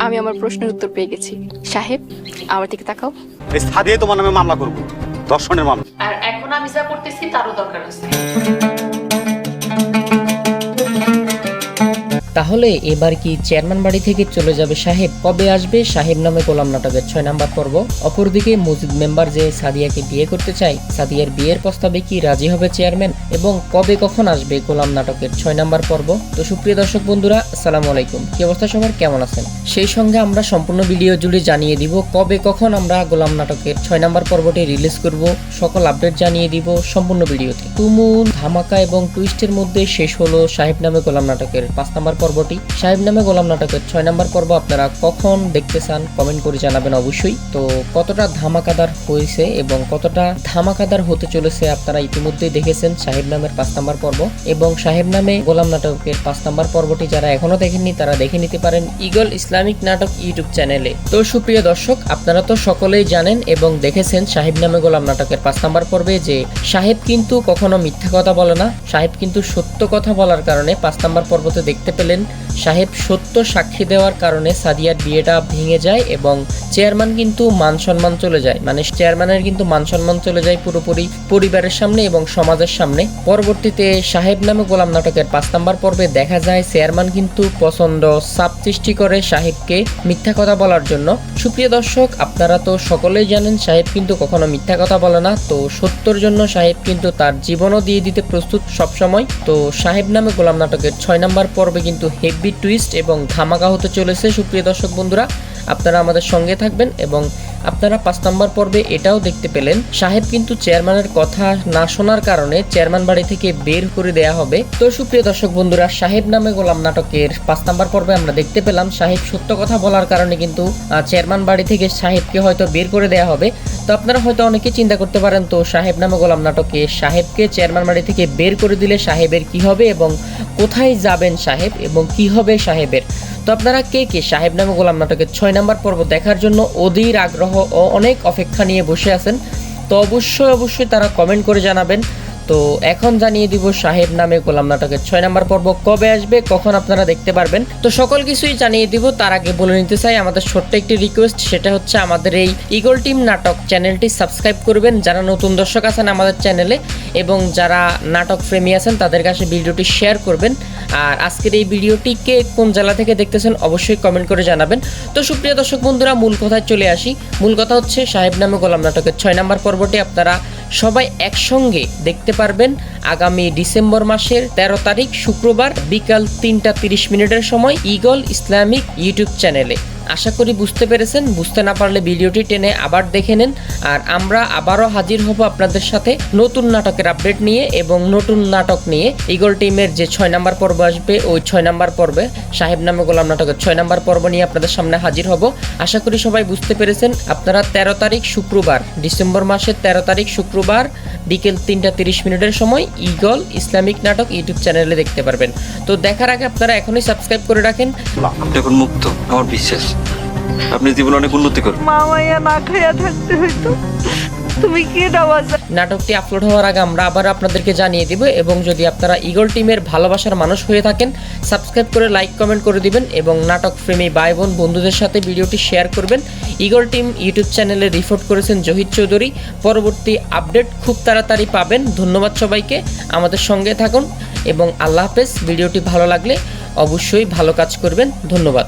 আমি আমার প্রশ্নের উত্তর পেয়ে গেছি। সাহেব আমার দিকে তাকাও। এই সাদিয়ে তোমার নামে মামলা করব। দর্শনের মামলা। আর এখন আমি যা করতেছি তারও দরকার আছে। তাহলে এবার কি চেয়ারম্যান বাড়ি থেকে চলে যাবে সাহেব? কবে আসবে? সাহেব নামে গোলাম নাটকের ছয় নাম্বার পর্ব। অপরদিকে মসজিদ মেম্বার যে সাদিয়াকে বিয়ে করতে চায়, সাদিয়ার বিয়ের প্রস্তাবে কি রাজি হবে চেয়ারম্যান? এবং কবে কখন আসবে গোলাম নাটকের ছয় নাম্বার পর্ব? তো সুপ্রিয় দর্শক বন্ধুরা, আসসালামু আলাইকুম। কি অবস্থা সবার? কেমন আছেন? সেই সঙ্গে আমরা সম্পূর্ণ ভিডিও জুড়ে জানিয়ে দিব কবে কখন আমরা গোলাম নাটকের ছয় নাম্বার পর্বটি রিলিজ করব। সকল আপডেট জানিয়ে দিব সম্পূর্ণ ভিডিওতে। তুমুল ধামাকা এবং টুইস্টের মধ্যে শেষ হলো সাহেব নামে গোলাম নাটকের পাঁচ নাম্বার পর্বটি সাহেব নামে গোলাম নাটকের ছয় নাম্বার পর্ব। আপনারা কখন দেখতে চান কমেন্ট করে জানাবেন অবশ্যই। তো কতটা ধামাকাদার হয়েছে এবং কতটা ধামাকাদার হতে চলেছে আপনারা ইতিমধ্যেই দেখেছেন সাহেব নামের পাঁচ নাম্বার পর্ব। এবং সাহেব নামে গোলাম নাটকের পাঁচ নাম্বার পর্বটি যারা এখনও দেখেননি, তারা দেখে নিতে পারেন ইগল ইসলামিক নাটক ইউটিউব চ্যানেলে। তো সুপ্রিয় দর্শক, আপনারা তো সকলেই জানেন এবং দেখেছেন সাহেব নামে গোলাম নাটকের পাঁচ নাম্বার পর্বে যে সাহেব কিন্তু কখনো মিথ্যা কথা বলে না। সাহেব কিন্তু সত্য কথা বলার কারণে পাঁচ নাম্বার পর্বতে দেখতে পেলেন সাহেব সত্য সাক্ষী দেওয়ার কারণে সাদিয়ার বিয়েটা ভেঙে যায় এবং চেয়ারম্যান কিন্তু মান সম্মান চলে যায়। মানে চেয়ারম্যানের কিন্তু মান সম্মান চলে যায় পুরোপুরি পরিবারের সামনে এবং সমাজের সামনে। পরবর্তীতে সাহেব নামে গোলাম নাটকের পাঁচ নাম্বার পর্বে দেখা যায়, চেয়ারম্যান কিন্তু পছন্দ সাপ সৃষ্টি করে সাহেবকে মিথ্যা কথা বলার জন্য। সুপ্রিয় দর্শক, আপনারা তো সকলেই জানেন সাহেব কিন্তু কখনো মিথ্যা কথা বলে না। তো সত্যর জন্য সাহেব কিন্তু তার জীবনও দিয়ে দিতে প্রস্তুত সবসময়। তো সাহেব নামে গোলাম নাটকের ছয় নাম্বার পর্বে কিন্তু হেভি টুইস্ট এবং ধামাকা হতে চলেছে। সুপ্রিয় দর্শক বন্ধুরা, আপনারা আমাদের সঙ্গে থাকবেন এবং আপনারা পাঁচ নম্বর পর্বে এটাও দেখতে পেলেন। সাহেব কিন্তু চেয়ারম্যানের কথা না শোনার কারণে চেয়ারম্যান বাড়ি থেকে বের করে দেয়া হবে। তো সুপ্রিয় দর্শক বন্ধুরা, সাহেব নামে গোলাম নাটকের পাঁচ নম্বর পর্বে আমরা দেখতে পেলাম, সাহেব সত্য কথা বলার কারণে কিন্তু চেয়ারম্যান বাড়ি থেকে সাহেবকে হয়তো বের করে দেয়া হবে। তো আপনারা হয়তো অনেকে চিন্তা করতে পারেন, তো সাহেব নামে গোলাম নাটকে সাহেবকে চেয়ারম্যান বাড়ি থেকে বের করে দিলে সাহেবের কি হবে এবং কোথায় যাবেন সাহেব এবং কি হবে সাহেবের? তো আপনারা কে কে সাহেব নামে গোলাম নাটকের ছয় নাম্বার পর্ব দেখার জন্য অধীর আগ্রহ ও অনেক অপেক্ষা নিয়ে বসে আছেন, তো অবশ্যই অবশ্যই তারা কমেন্ট করে জানাবেন। তো এখন জানিয়ে দিব সাহেব নামে গোলাম নাটকের ছয় নাম্বার পর্ব কবে আসবে, কখন আপনারা দেখতে পারবেন। তো সকল কিছুই জানিয়ে দিব, তার আগে বলে নিতে চাই আমাদের ছোট্ট একটি রিকোয়েস্ট সেটা হচ্ছে আমাদের এই ইগল টিম নাটক চ্যানেলটি সাবস্ক্রাইব করবেন, যারা নতুন দর্শক আছেন আমাদের চ্যানেলে, এবং যারা নাটক প্রেমী আছেন তাদের কাছে ভিডিওটি শেয়ার করবেন। আর আজকের এই ভিডিওটি কে কোন জেলা থেকে দেখতেছেন অবশ্যই কমেন্ট করে জানাবেন। তো সুপ্রিয় দর্শক বন্ধুরা, মূল কথায় চলে আসি। মূল কথা হচ্ছে সাহেব নামে গোলাম নাটকের ছয় নাম্বার পর্বটি আপনারা সবাই একসঙ্গে দেখতে পারবেন আগামী ডিসেম্বর মাসের তেরো তারিখ শুক্রবার বিকাল তিনটা তিরিশ মিনিটের সময় ইগল ইসলামিক ইউটিউব চ্যানেলে। আশা করি বুঝতে পেরেছেন। বুঝতে না পারলে ভিডিওটি টেনে আবার দেখে নেন। আর আমরা আবারও হাজির হব আপনাদের সাথে নতুন নাটকের আপডেট নিয়ে এবং নতুন নাটক নিয়ে। ইগল টিমের যে ছয় নাম্বার পর্ব আসবে, ওই ছয় নাম্বার পর্বে, সাহেব নামে গোলাম নাটকের ছয় নাম্বার পর্ব নিয়ে আপনাদের সামনে হাজির হব। আশা করি সবাই বুঝতে পেরেছেন, আপনারা তেরো তারিখ শুক্রবার, ডিসেম্বর মাসের তেরো তারিখ শুক্রবার বিকেল তিনটা তিরিশ মিনিটের সময় ইগল ইসলামিক নাটক ইউটিউব চ্যানেলে দেখতে পারবেন। তো দেখার আগে আপনারা এখনই সাবস্ক্রাইব করে রাখেন। মুক্ত, আমার বিশ্বাস। আপনি জীবনে অনেক উন্নতি করবেন মামাইয়া না খাইয়া থাকতে হইতো। তুমি কি ডাবাজা নাটকটি আপলোড হওয়ার আগে আমরা আবার আপনাদেরকে জানিয়ে দিব এবং যদি আপনারা ইগল টিমের ভালোবাসার মানুষ হয়ে থাকেন সাবস্ক্রাইব করে লাইক কমেন্ট করে দিবেন এবং নাটক প্রেমী ভাই বোন বন্ধুদের সাথে ভিডিওটি শেয়ার করবেন। ইগল টিম ইউটিউব চ্যানেলে রিপোর্ট করেছেন জহির চৌধুরী। পরবর্তী আপডেট খুব তাড়াতাড়ি পাবেন। ধন্যবাদ সবাইকে। আমাদের সঙ্গে থাকুন এবং আল্লাহ হাফেজ। ভিডিওটি ভালো লাগলে অবশ্যই ভালো কাজ করবেন। ধন্যবাদ।